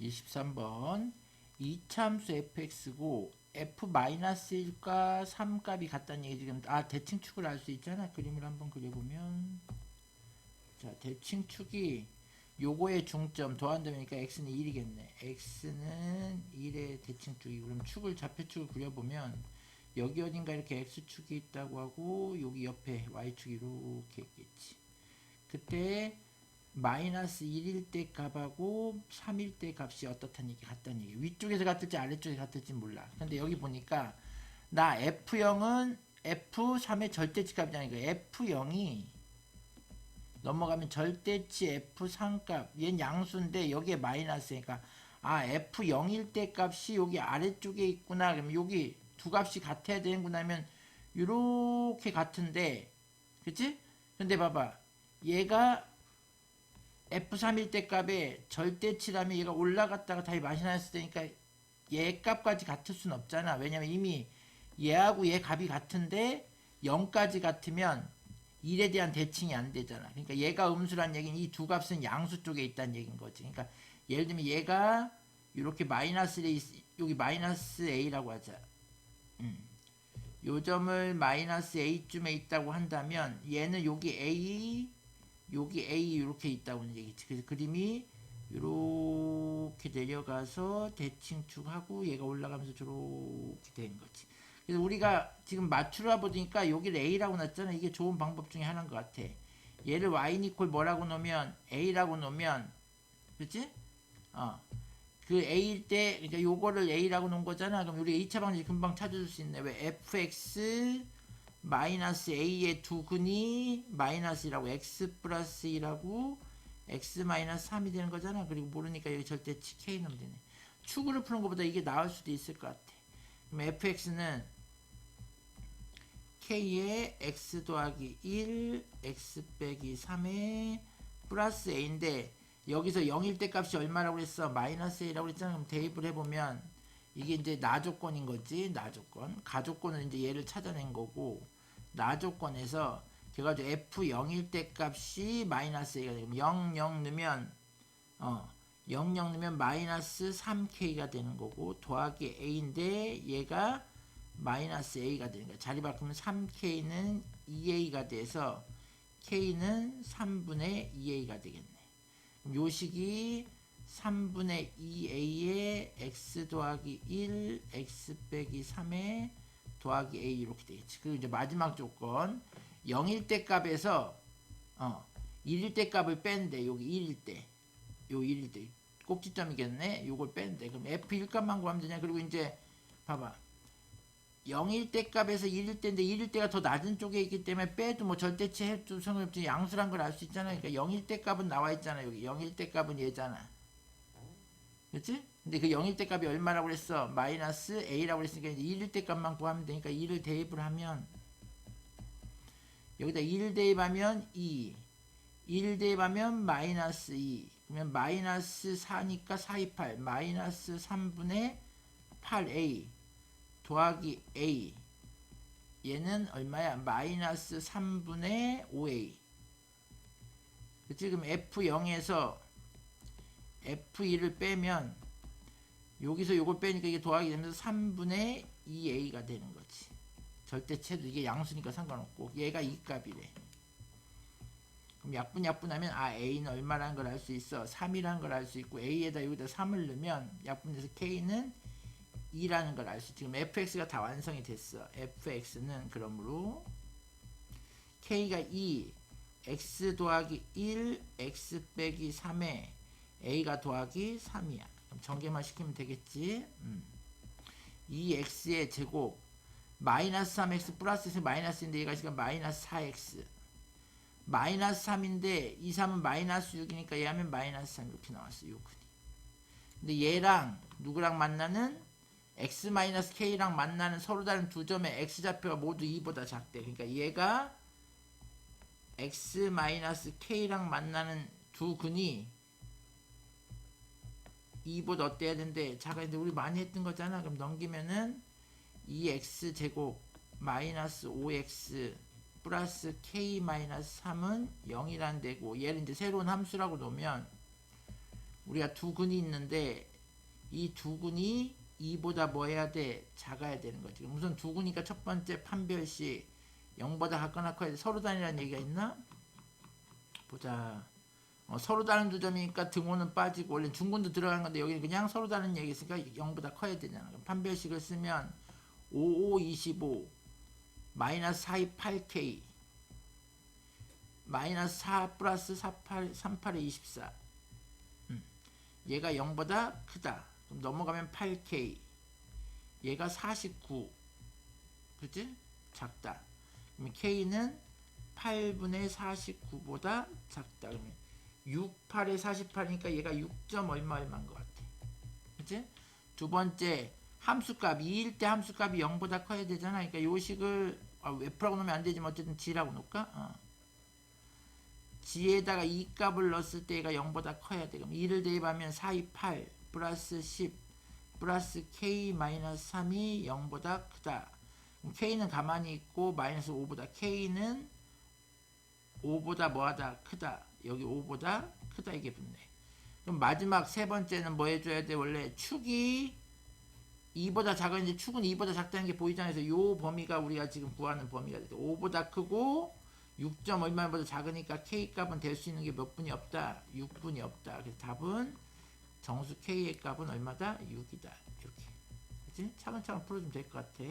23번 이참수 fx고 f-1과 3값이 같다는 얘기 지금 아 대칭 축을 알 수 있잖아. 그림을 한번 그려보면. 자 대칭 축이 요거의 중점 더한다니까 x는 1이겠네. x는 1의 대칭 축이. 그럼 축을 좌표축을 그려보면 여기 어딘가 이렇게 x축이 있다고 하고 여기 옆에 y축이 이렇게 있겠지. 그때 마이너스 1일 때 값하고 3일 때 값이 어떻다는 얘기 같다는 얘기. 위쪽에서 같을지 아래쪽에 같을지 몰라. 근데 여기 보니까 나 F0은 F3의 절대치 값이라니까 F0이 넘어가면 절대치 F3 값. 얘는 양수인데 여기에 마이너스니까 아 F0일 때 값이 여기 아래쪽에 있구나. 그러면 여기 두 값이 같아야 되는구나 하면 이렇게 같은데. 그치? 근데 봐봐. 얘가 F3일 때 값에 절대치라면 얘가 올라갔다가 다시 마이너스 되니까 얘 값까지 같을 순 없잖아. 왜냐면 이미 얘하고 얘 값이 같은데 0까지 같으면 1에 대한 대칭이 안 되잖아. 그러니까 얘가 음수란 얘기는 이 두 값은 양수 쪽에 있다는 얘기인 거지. 그러니까 예를 들면 얘가 이렇게 마이너스 A, 여기 마이너스 A라고 하자. 음. 요 점을 마이너스 A쯤에 있다고 한다면 얘는 여기 A 여기 A 이렇게 있다고는 얘기지. 그래서 그림이 이렇게 내려가서 대칭축하고 얘가 올라가면서 저렇게 되는 거지. 그래서 우리가 지금 맞추라 보니까 여기를 A라고 놨잖아. 이게 좋은 방법 중에 하나인 것 같아. 얘를 Y 이퀄 뭐라고 놓으면 A라고 놓으면 그렇지? 어. 그 A일 때 그러니까 요거를 A라고 놓은 거잖아. 그럼 우리 2차 방식 금방 찾아줄 수 있네. 왜 fx 마이너스 a의 두 근이 마이너스라고 x 플러스 2라고 x 마이너스 3이 되는 거잖아. 그리고 모르니까 여기 절대치 k 넣으면 되네. 축으로 푸는 것보다 이게 나을 수도 있을 것 같아. 그럼 fx는 k의 x 더하기 1, x 빼기 3의 플러스 a인데 여기서 0일 때 값이 얼마라고 그랬어? 마이너스 a라고 그랬잖아. 그럼 대입을 해보면 이게 이제 나 조건인 거지. 나 조건. 가 조건은 이제 얘를 찾아낸 거고 나 조건에서 그래가지고 f0일 때 값이 마이너스 a가 되면 0, 0 넣으면 어 0, 0 넣으면 마이너스 3k가 되는 거고 더하기 a인데 얘가 마이너스 a가 되는 거야. 자리 바꾸면 3k는 2a가 돼서 k는 3분의 2a가 되겠네. 요식이 3분의 2a에 x 더하기 1, x 빼기 3에 더하기 a 이렇게 되겠지. 그리고 이제 마지막 조건 0일 때 값에서 어 1일 때 값을 뺀대. 여기 1일 때. 요 1일 때. 꼭지점이겠네. 요걸 뺀대. 그럼 f1 값만 구하면 되냐? 그리고 이제 봐봐. 0일 때 값에서 1일 때인데 1일 때가 더 낮은 쪽에 있기 때문에 빼도 뭐 절대치 해도 상관없지 양수란 걸 알 수 있잖아. 그러니까 0일 때 값은 나와 있잖아. 여기 0일 때 값은 얘잖아. 그렇지? 근데 그 0일 때 값이 얼마라고 그랬어? 마이너스 a라고 그랬으니까 이제 1일 때 값만 구하면 되니까 2를 대입을 하면 여기다 1 대입하면 2 1 대입하면 마이너스 2 그러면 마이너스 4니까 4, 2, 8 마이너스 3분의 8a 더하기 a 얘는 얼마야? 마이너스 3분의 5a 그치? 그럼 f0에서 f2를 빼면 여기서 요걸 빼니까 이게 더하기 되면서 3분의 2a가 되는 거지. 절대체도 이게 양수니까 상관없고 얘가 이 값이래. 그럼 약분 약분하면 아 a는 얼마라는 걸 알 수 있어. 3이라는 걸 알 수 있고 a에다 여기다 3을 넣으면 약분해서 k는 2라는 걸 알 수 있지. 지금 fx가 다 완성이 됐어. fx는 그러므로 k가 2 x 더하기 1 x 빼기 3에 a가 더하기 3이야. 그럼 전개만 시키면 되겠지. 음. 2x의 제곱 마이너스 3x 플러스 x 마이너스인데 얘가 지금 마이너스 4x 마이너스 3인데 이 3은 마이너스 6이니까 얘 하면 마이너스 3 이렇게 나왔어 6은 근데 얘랑 누구랑 만나는 x 마이너스 k랑 만나는 서로 다른 두 점의 x좌표가 모두 2보다 작대 그러니까 얘가 x 마이너스 k랑 만나는 두 근이 2보다 어때야 된대 작아야 돼 우리 많이 했던 거잖아 그럼 넘기면은 2x 제곱 마이너스 5x 플러스 k 마이너스 3은 0이란 되고 얘를 이제 새로운 함수라고 놓으면 우리가 두 근이 있는데 이 두 근이 2보다 뭐 해야 돼? 작아야 되는 거지. 우선 두 근이니까 첫 번째 판별식 0보다 같거나 커야 돼. 서로 다르라는 얘기가 있나? 보자. 어, 서로 다른 두 점이니까 등호는 빠지고 원래 중근도 들어간 건데 여기는 그냥 서로 다른 얘기 있으니까 0보다 커야 되잖아. 그럼 판별식을 쓰면 55, 25 마이너스 42, 8K 마이너스 4 플러스 48, 38에 24 음. 얘가 0보다 크다. 그럼 넘어가면 8K 얘가 49 그치? 작다. 그럼 K는 8분의 49보다 작다. 그러면 6, 8에 48이니까 얘가 6점 얼마 얼마인 것 같아. 그치? 두 번째 함수값 2일 때 함수값이 0보다 커야 되잖아. 그러니까 요 식을 아, F라고 놓으면 안 되지만 어쨌든 G라고 놓을까? 어. G에다가 이 값을 넣었을 때 얘가 0보다 커야 돼. 그럼 2를 대입하면 4, 2, 8 플러스 10 플러스 K 마이너스 3이 0보다 크다. K는 가만히 있고 마이너스 5보다 K는 5보다 뭐하다 크다. 여기 5보다 크다 이게 붙네. 그럼 마지막 세 번째는 뭐 해줘야 돼? 원래 축이 2보다 작은지 축은 2보다 작다는 게 보이잖아요. 요 범위가 우리가 지금 구하는 범위가 돼. 5보다 크고 6점 얼마보다 작으니까 K 값은 될 수 있는 게 몇 분이 없다? 6분이 없다. 그래서 답은 정수 K의 값은 얼마다? 6이다. 이렇게. 그치? 차근차근 풀어주면 될 것 같아.